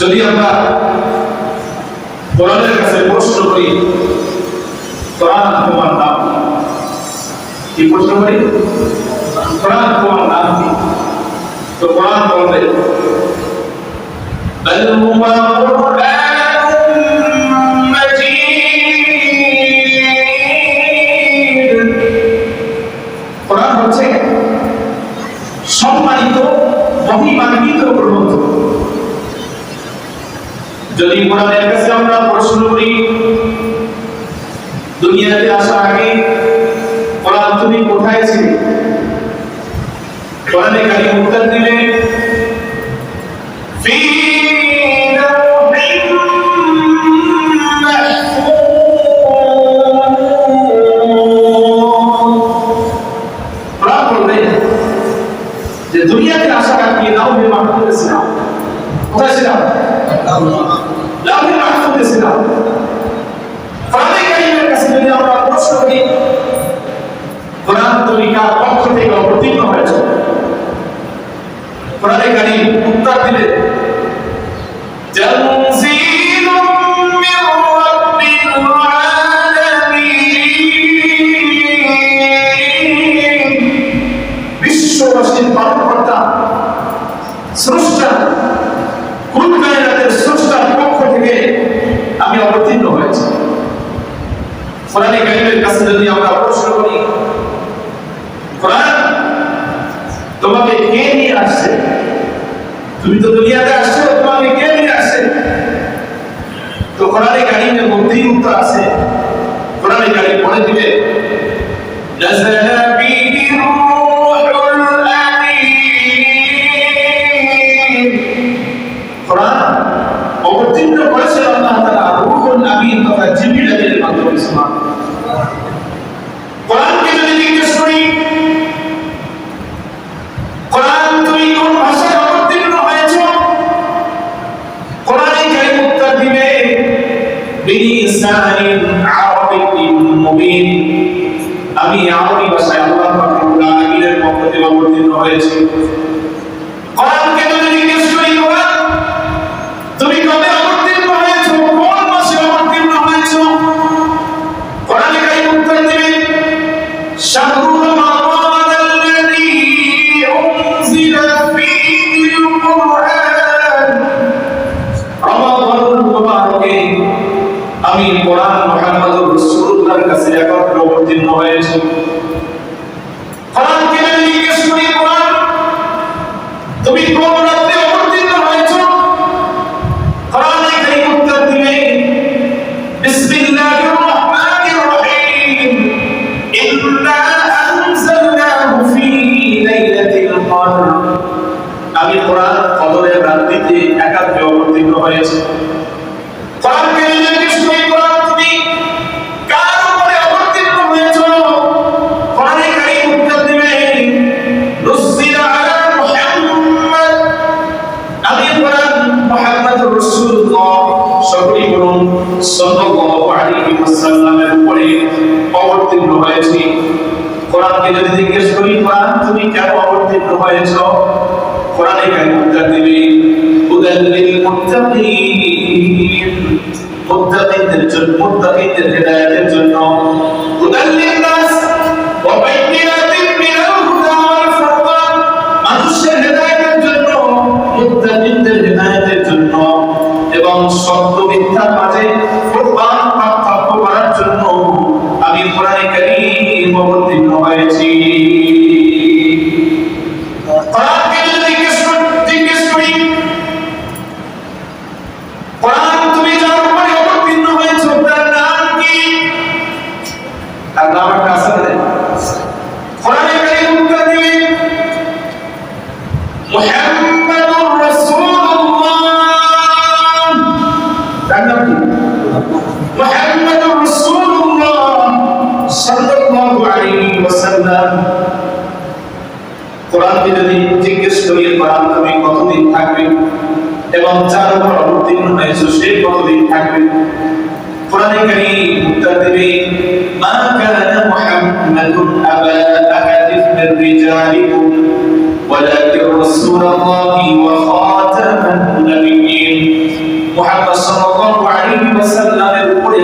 যদি আমরা কোরআনের কাছে প্রশ্ন করি কোরআন তোমার নাম কি প্রশ্ন করি কোরআন তোমার নাম কি তো কোরআন বলবে بل هو قرآن مجيد কোরআন হচ্ছে সম্মানিত মহিমান্বিত গ্রন্থ যদি কোরআনের কাছে আমরা প্রশ্ন করি, দুনিয়াতে আসার আগে কোরআন তুমি কোথায় ছিলে? কোরআনে কালী উত্তর দিলে গাড়ি উত্তর দিলে। স্রষ্টার পক্ষ থেকে আমি অবতীর্ণ হয়েছি। কোরআনে কারিমের কাছে যদি আমরা করি, কোরআন তোমাকে কে কোরআনে কারিমের মধ্যেই উত্তর আছে। কোরআনে কারিম পড়ে দিবে বিলিসানিন আরাবিয়্যিন মুবিন আমি আরবি ভাষায় আল্লাহ রব্বুল আলামিনের পক্ষ থেকে অবতীর্ণ হয়েছি। যদি জিজ্ঞেস করি কোরআন তুমি কেন অবতীর্ণ হয়েছ? কোরআনে কেন উত্তর দিবে? উদাহরণ মুত্তাকিন জন্য, মুত্তাকিনদের হেদায়েতের জন্য। হুদাল্লিন যদি জিজ্ঞেস করি কোরআন তুমি কতদিন থাকবে এবং যার উপর অবতীর্ণ হয়েছে সে কতদিন থাকবে কোরআনে কারীম উত্তর দেবে মা কানা মুহাম্মাদুন আবা আহাদিন মিন রিজালিকুম ওয়ালাকিন রাসূলুল্লাহি ওয়া খাতামান নাবিয়্যিন মুহাম্মদ সাল্লাল্লাহু আলাইহি ওয়াসাল্লামের উপরে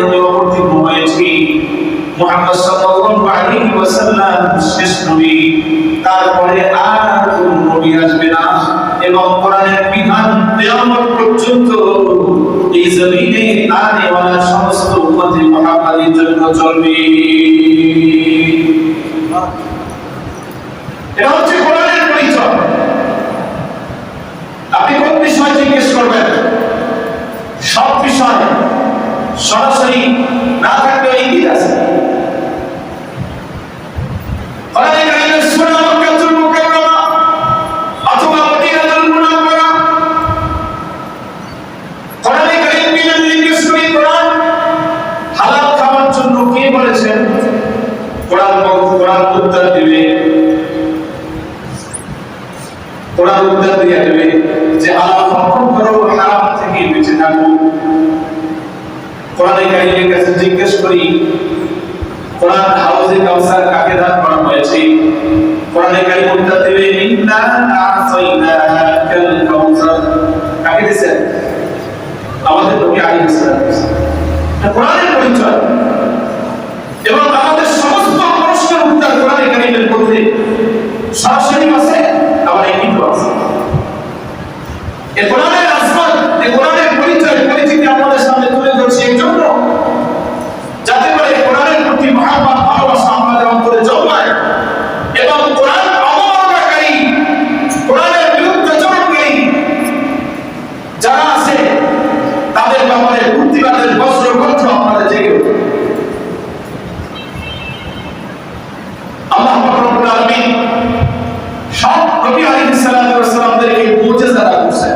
মুহাম্মদ সাল্লাল্লাহু আলাইহি ওয়াসাল্লাম শেষ নবী। তারপরে আর কোন নবী আসবে না। এবং কোরআনের বিধান কিয়ামত পর্যন্ত এই জমিনে আনে ওয়ালা সমস্ত উম্মতে মুহাম্মাদের জন্য চলবে। এটা হচ্ছে কোরআনের পরিচয়। আপনি কোন বিষয় জিজ্ঞেস করবেন? সব বিষয় সরাসরি না থাকলেও ইঙ্গিত আছে কোরআনে কারিমের সূরা মক্কাতুল মুকাররমা অথবা মদিনাতুল মুনাওয়ারা কোরআনে কারিমকে যদি জিজ্ঞেস করি কোরআন হালাল খাওয়ার কে বলেছেন, কোরআন কোরআন দিবে, কোরআন দিয়ে দেবে যে ভক্ষণ করো থেকে বেঁচে থাকো কোরআনে কাছে জিজ্ঞেস করি, কোরআন হাউজে কাউসার কাকে দান করা হয়েছে? কোরআনে উত্তর দেবে, ইন্না কাউসার। কাকে দিয়েছেন? আমাদের নবী আলাইহিস সালাম কোরআনের পরিচয় এবং আমাদের সমস্ত প্রশ্নের উত্তর কোরআনে কারিমের মধ্যে সরাসরি আছে আবার ইঙ্গিত আছে এ কোরআনের আসমান এ কোরআনের পরিচয় পরিচিতি আমাদের সামনে তুলে ধরছি এই জন্য যাতে করে কোরআনের প্রতি মহাব্বত ভালোবাসা আমাদের অন্তরে জন্মায় এবং কোরআন অবমাননাকারী কোরআনের বিরুদ্ধে চরণকারী যারা আছে তাদের ব্যাপারে প্রতিবাদের বজ্র কণ্ঠ আমাদের জেগে ওঠে আল্লাহ পাক রব্বুল আলামিন সব নবী আলাইহিস সালাতু ওয়াস সালামদেরকে মুজিজা দান করেছেন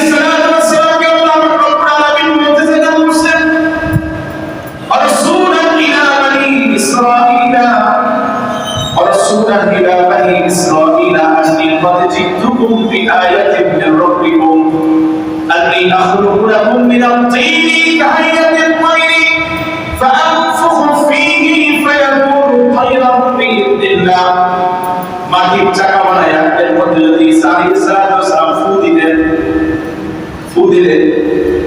جئتكم بآية من ربكم أني أخلق لكم من الطين كهيئة الطير فأنفخ فيه فيكون طيرا بإذن الله মাটির চাকা বানায় এর মধ্যে যদি ঈসা আলাইহিস সালাতু ওয়াস সালাম ফু দিতেন ফু দিলেন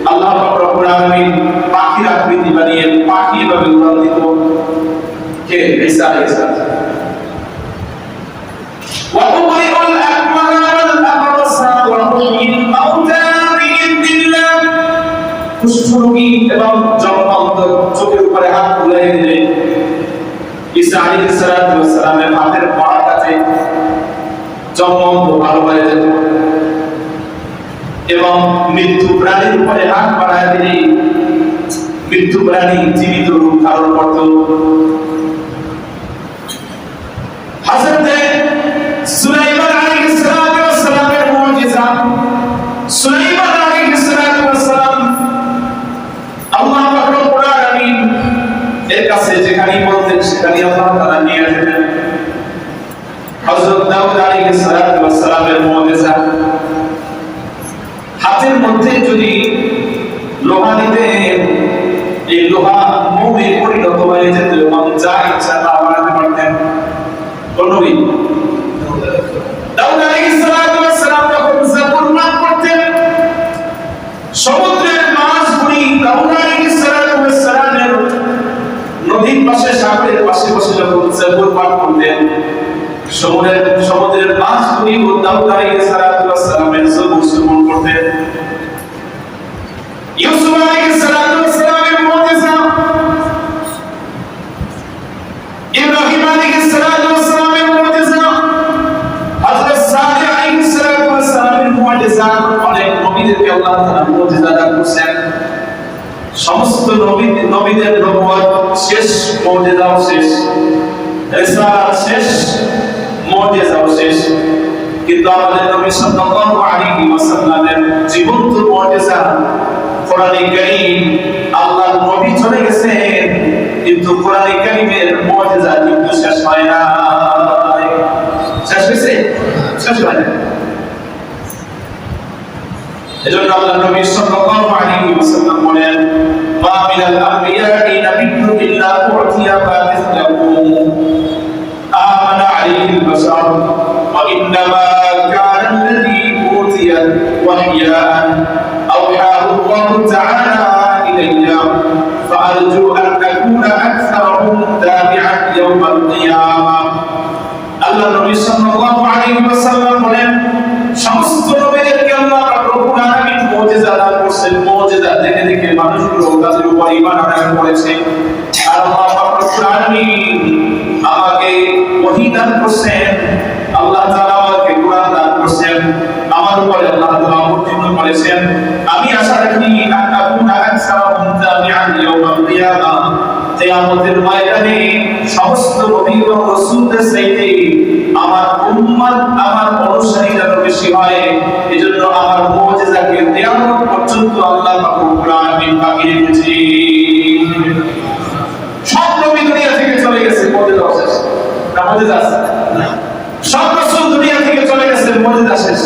আল্লাহ পাক রব্বুল আলামিন পাখির আকৃতি বানিয়ে পাখি এভাবে উড়ান দিত কে ঈসা আলাইহিস সালাম وأبرئ কুষ্ঠরোগী এবং জন্মান্ত চোখের উপরে হাত বুলাই দিলে ঈসা হাতের কাছে জন্মান্ত ভালো হয়ে যেত। এবং মৃত্যু প্রাণীর উপরে হাত বাড়ায় দিলে মৃত্যু প্রাণী জীবিত রূপ ধারণ করত। কাছে যেখানেই বলতেন সেখানে আল্লাহ তারা নিয়ে আসতেন হযরত দাউদ আলাইহিস সালাতু ওয়াস সালামের হাতের মধ্যে যদি আল্লাহ সমস্ত নবী নবীদের নবুয়ত শেষ মুজিজাও শেষ। রিসালাত শেষ মুজিজাও শেষ। কিন্তু আমাদের নবী সাল্লাল্লাহু আলাইহি ওয়াসাল্লামের জীবন্ত মুজিজা কোরআনে কারীম আল্লাহর নবী চলে গেছেন, কিন্তু কোরআন কারিমের মুজিজা কিন্তু শেষ হয় না শেষ হয়েছে? শেষ হয় না এজন্য আল্লাহ নবী সাল্লাল্লাহু আলাইহি ওয়াসাল্লাম বলেন মা মিনাল আম্বিয়া'i নাবিয়্যুন ইল্লা উ'তিয়া মা মিসলাহু আমানা আলাইহি আল-বাশার ওয়া ইন্নামা কানা আল্লাযী উ'তিয়া ওয়াহয়ান أوحاه الله تعالى إلي فأرجو أن أكون أكثرهم تابعا يوم القيامة আল্লাহ নবী সাল্লাল্লাহু আলাইহি ওয়াসাল্লাম বলেন মুজিজা দেখে দেখে মানুষগুলো তাদের উপর ঈমান আনয়ন করেছে আমাকে ওহী দান করেছেন। আল্লাহ তাআলা আমাকে কোরআন দান করেছেন। আমার উপরে আল্লাহ তাআলা অবতীর্ণ করেছেন। আমি আশা রাখি আন আকুনা আকসারাহুম তাবিআন ইয়াউমাল কিয়ামা। কিয়ামতের ময়দানে সমস্ত নবী ও রাসূলদের চাইতে আমার উম্মত আমার অনুসারীরা বেশি হয়। এজন্য আমার মুজিজাকে পর্যন্ত আল্লাহ পাক রব্বুল আলামিন বাকি রেখেছে সব নবী দুনিয়া থেকে চলে গেছে মুজিজা শেষ মুজিজা আছে সব রাসূল দুনিয়া থেকে চলে গেছে মুজিজা শেষ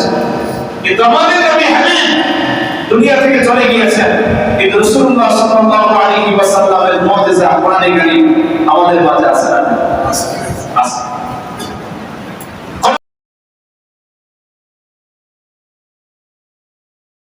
কিন্তু আমাদের নবী হাবিব দুনিয়া থেকে চলে গিয়েছেন। কিন্তু রাসূলুল্লাহ সাল্লাল্লাহু আলাইহি ওয়াসাল্লামের মুজিজা কোরআনে কারীম আমাদের মাঝে আছে না